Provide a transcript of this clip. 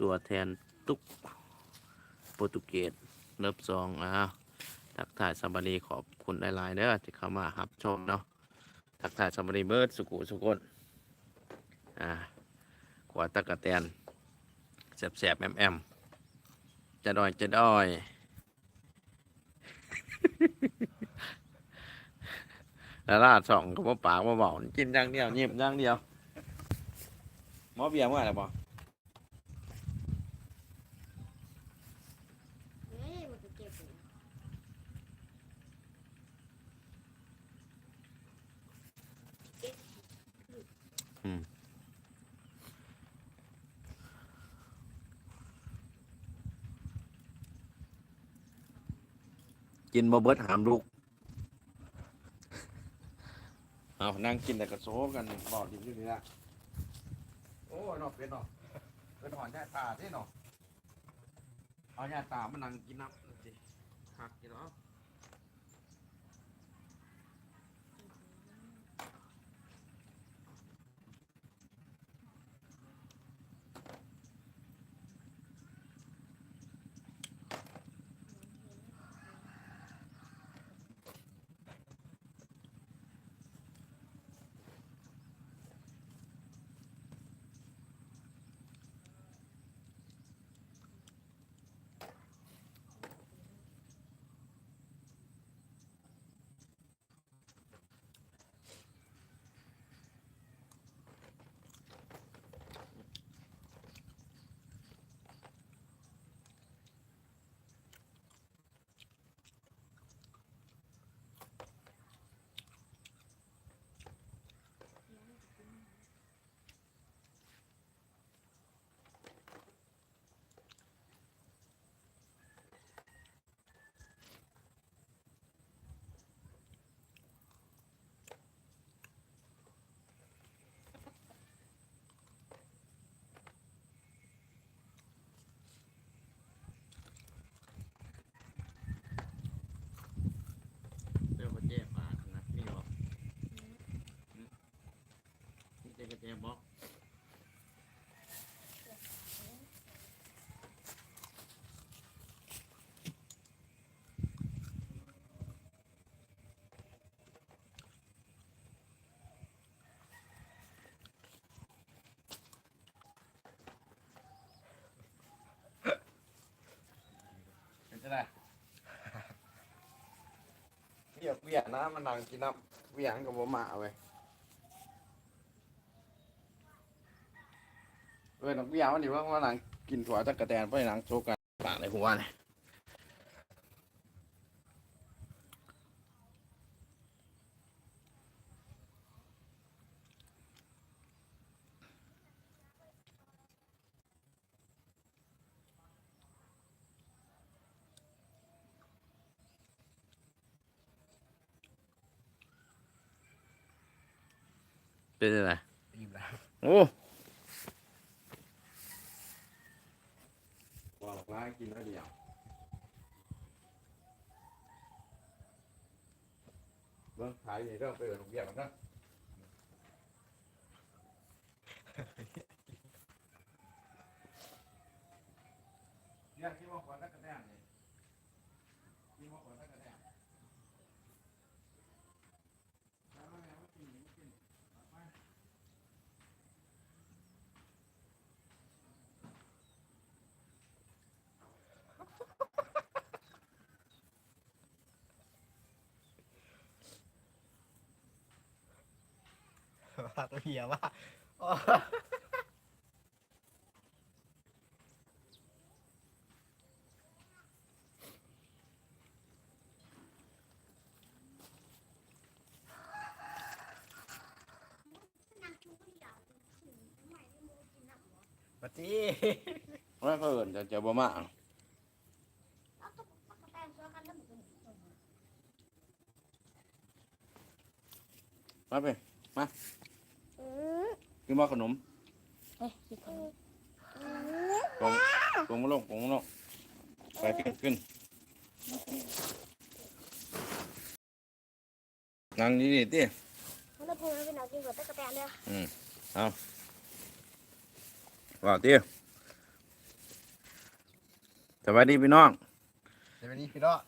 ตัวแทนตุกโปรตุเกสเลิฟซองอะทักทายสบารีขอบคุณหลายๆเด้อที่เข้ามาหับชมเนาะทักทายสบารีเบิร์ดสุกุสุกนอ่าขวาตะกะแตนแสบๆแอมแอมจะดอยจะดอยแล้วลาดสองก็บ่ปากบ่เบากินอย่างเดียวยิ้มอย่างเดียวหมอเบียร์เมื่อไหร่บ่เฮ้ยมันจะเก็บอยู่ กินบ่เบิดหามลูก เอานั่งกินแต่กระโซกันบอกดิบอยู่นี่ละโอ้ยนอกเป็นเนาะเป็นหอนแย่ตาที่เนาะเอาแย่ตามานั่งกินน้ำสิหักกินเนาะ เรียบเวียนะมันนั่งกินน้ำเวียงกับบ่มาเว้ยเว้ยนักเวียวันนี้ว่ามานั่งกินถั่วจักระแตนไปนั่งโชกกันปากในหัวเนี่ย เป็นอะไรอิ่มแล้วโอ้ว่าหลอกร้ายกินแล้วเดียวเบิ่งขายนี่เริ่มไปเอินลูกเบี้ยกันนะเรียกที่ว่าขวัญตะกะแตนนี่ที่ว่าขวัญตะกะแตนแล้วแม่ว่ากินหรือไม่กินเอาไป ว่าตัวเฮียว่าอ๋อนั่งเดียวถึงทำไมไม่มูกินน้ำหรอปฏิไม่เขาเอินจะจะบ่มาแล้วต้องปากกาแฟช่วยกันมาไปอือ กินมาขนมเฮ้ยคิดถึงกงกงมาลงกงมาลงไปขึ้นขึ้นนั่งนี่นี่ติมันจะพูดให้เป็นเอากินกับตะกะแตนเลยว่าติสวัสดีพี่น้องเดี๋ยววันนี้พี่น้อง